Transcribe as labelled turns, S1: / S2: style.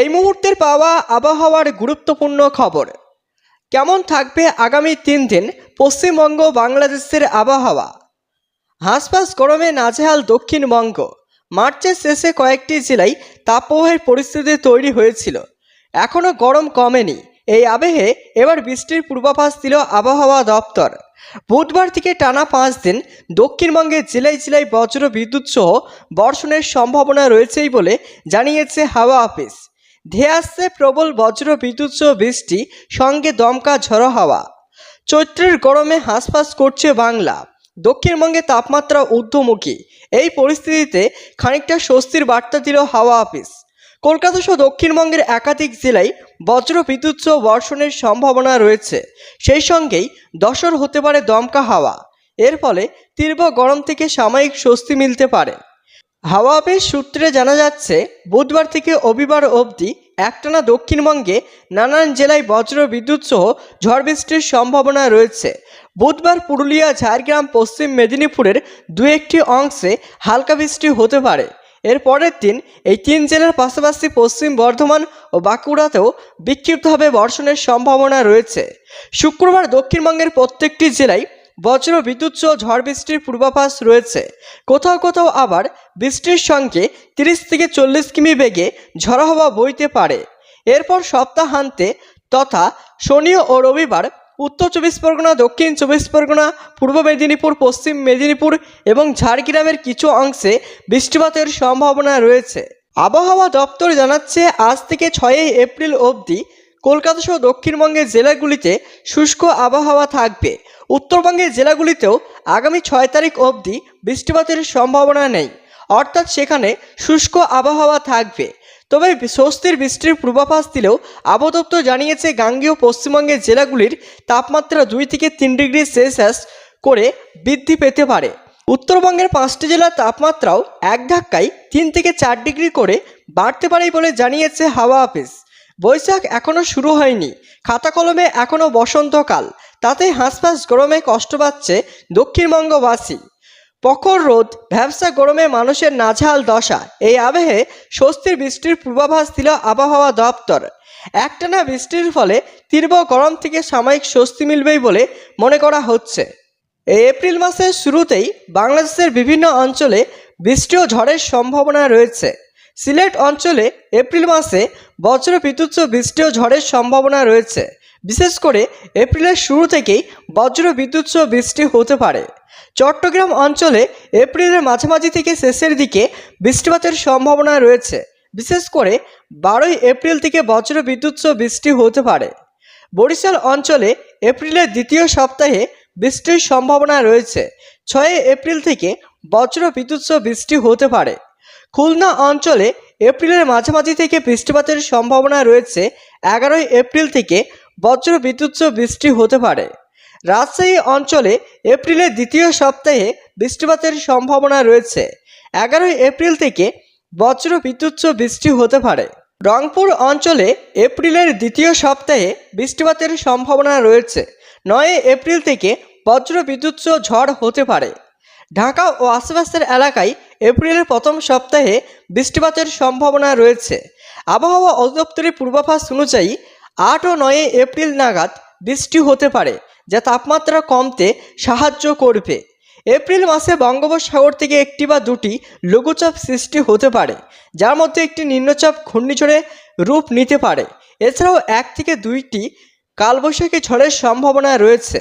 S1: এই মুহূর্তের পাওয়া আবহাওয়ার গুরুত্বপূর্ণ খবর। কেমন থাকবে আগামী তিন দিন পশ্চিমবঙ্গ, বাংলাদেশের আবহাওয়া? হাঁসফাঁস গরমে নাজেহাল দক্ষিণবঙ্গ। মার্চের শেষে কয়েকটি জেলায় তাপপ্রবাহের পরিস্থিতি তৈরি হয়েছিল। এখনও গরম কমেনি। এই আবেহে এবার বৃষ্টির পূর্বাভাস দিল আবহাওয়া দপ্তর। বুধবার থেকে টানা পাঁচ দিন দক্ষিণবঙ্গের জেলায় জেলায় বজ্র বিদ্যুৎ সহ বর্ষণের সম্ভাবনা রয়েছেই বলে জানিয়েছে হাওয়া অফিস। ধেয়ে আসছে প্রবল বজ্র বিদ্যুৎ বৃষ্টি, সঙ্গে দমকা ঝড়ো হাওয়া। চৈত্রের গরমে হাঁসফাঁস করছে বাংলা। দক্ষিণবঙ্গে তাপমাত্রা ঊর্ধ্বমুখী। এই পরিস্থিতিতে খানিকটা স্বস্তির বার্তা দিল হাওয়া অফিস। কলকাতা সহ দক্ষিণবঙ্গের একাধিক জেলায় বজ্র বিদ্যুৎ বর্ষণের সম্ভাবনা রয়েছে। সেই সঙ্গেই দশর হতে পারে দমকা হাওয়া। এর ফলে তীব্র গরম থেকে সাময়িক স্বস্তি মিলতে পারে। হাওয়া অফিস সূত্রে জানা যাচ্ছে, বুধবার থেকে রবিবার অবধি একটানা দক্ষিণবঙ্গে নানান জেলায় বজ্র বিদ্যুৎ সহ ঝড় বৃষ্টির সম্ভাবনা রয়েছে। বুধবার পুরুলিয়া, ঝাড়গ্রাম, পশ্চিম মেদিনীপুরের দু একটি অংশে হালকা বৃষ্টি হতে পারে। এর পরের দিন এই তিন জেলার পাশাপাশি পশ্চিম বর্ধমান ও বাঁকুড়াতেও বিক্ষিপ্তভাবে বর্ষণের সম্ভাবনা রয়েছে। শুক্রবার দক্ষিণবঙ্গের প্রত্যেকটি জেলায় বজ্র বিদ্যুৎ সহ ঝড় বৃষ্টির পূর্বাভাস রয়েছে। কোথাও কোথাও আবার বৃষ্টির সঙ্গে তিরিশ থেকে চল্লিশ কিমি বেগে ঝড়ো হওয়া বইতে পারে। এরপর সপ্তাহান্তে তথা শনি ও রবিবার উত্তর চব্বিশ পরগনা, দক্ষিণ চব্বিশ পরগনা, পূর্ব মেদিনীপুর, পশ্চিম মেদিনীপুর এবং ঝাড়গ্রামের কিছু অংশে বৃষ্টিপাতের সম্ভাবনা রয়েছে। আবহাওয়া দপ্তর জানাচ্ছে, আজ থেকে ছয়ই এপ্রিল অবধি কলকাতা সহ দক্ষিণবঙ্গের জেলাগুলিতে শুষ্ক আবহাওয়া থাকবে। উত্তরবঙ্গের জেলাগুলিতেও আগামী ছয় তারিখ অবধি বৃষ্টিপাতের সম্ভাবনা নেই। অর্থাৎ সেখানে শুষ্ক আবহাওয়া থাকবে। তবে স্বস্তির বৃষ্টির পূর্বাভাস দিলেও আবহাওয়া দপ্তর জানিয়েছে, গাঙ্গেয় পশ্চিমবঙ্গের জেলাগুলির তাপমাত্রা দুই থেকে তিন ডিগ্রি সেলসিয়াস করে বৃদ্ধি পেতে পারে। উত্তরবঙ্গের পাঁচটি জেলার তাপমাত্রাও এক ধাক্কায় তিন থেকে চার ডিগ্রি করে বাড়তে পারে বলে জানিয়েছে হাওয়া অফিস। বৈশাখ এখনও শুরু হয়নি। খাতা কলমে এখনও বসন্তকাল। তাতে হাঁসফাঁস গরমে কষ্ট পাচ্ছে দক্ষিণবঙ্গবাসী। প্রখর রোদ, ভ্যাবসা গরমে মানুষের নাঝাল দশা। এই আবেহে স্বস্তির বৃষ্টির পূর্বাভাস দিল আবহাওয়া দপ্তর। একটানা বৃষ্টির ফলে তীব্র গরম থেকে সাময়িক স্বস্তি মিলবেই বলে মনে করা হচ্ছে। এপ্রিল মাসের শুরুতেই বাংলাদেশের বিভিন্ন অঞ্চলে বৃষ্টি ও ঝড়ের সম্ভাবনা রয়েছে। সিলেট অঞ্চলে এপ্রিল মাসে বজ্র বিদ্যুৎ বৃষ্টি ও ঝড়ের সম্ভাবনা রয়েছে। বিশেষ করে এপ্রিলের শুরু থেকেই বজ্র বিদ্যুৎ বৃষ্টি হতে পারে। চট্টগ্রাম অঞ্চলে এপ্রিলের মাঝামাঝি থেকে শেষের দিকে বৃষ্টিপাতের সম্ভাবনা রয়েছে। বিশেষ করে বারোই এপ্রিল থেকে বজ্র বিদ্যুৎ বৃষ্টি হতে পারে। বরিশাল অঞ্চলে এপ্রিলের দ্বিতীয় সপ্তাহে বৃষ্টির সম্ভাবনা রয়েছে। ছয়ই এপ্রিল থেকে বজ্র বিদ্যুৎ সহ বৃষ্টি হতে পারে। খুলনা অঞ্চলে এপ্রিলের মাঝামাঝি থেকে বৃষ্টিপাতের সম্ভাবনা রয়েছে। এগারোই এপ্রিল থেকে বজ্র বিদ্যুৎ বৃষ্টি হতে পারে। রাজশাহী অঞ্চলে এপ্রিলের দ্বিতীয় সপ্তাহে বৃষ্টিপাতের সম্ভাবনা রয়েছে। এগারোই এপ্রিল থেকে বজ্র বিদ্যুৎ বৃষ্টি হতে পারে। রংপুর অঞ্চলে এপ্রিলের দ্বিতীয় সপ্তাহে বৃষ্টিপাতের সম্ভাবনা রয়েছে। নয় এপ্রিল থেকে বজ্র বিদ্যুৎ ঝড় হতে পারে। ঢাকা ও আশেপাশের এলাকায় এপ্রিলের প্রথম সপ্তাহে বৃষ্টিপাতের সম্ভাবনা রয়েছে। আবহাওয়া অধিদপ্তরের পূর্বাভাস অনুযায়ী আট ও নয় এপ্রিল নাগাদ বৃষ্টি হতে পারে, যা তাপমাত্রা কমতে সাহায্য করবে। এপ্রিল মাসে বঙ্গোপসাগর থেকে একটি বা দুটি লঘুচাপ সৃষ্টি হতে পারে, যার মধ্যে একটি নিম্নচাপ ঘূর্ণিঝড়ে রূপ নিতে পারে। এছাড়াও এক থেকে দুইটি কালবৈশাখী ঝড়ের সম্ভাবনা রয়েছে।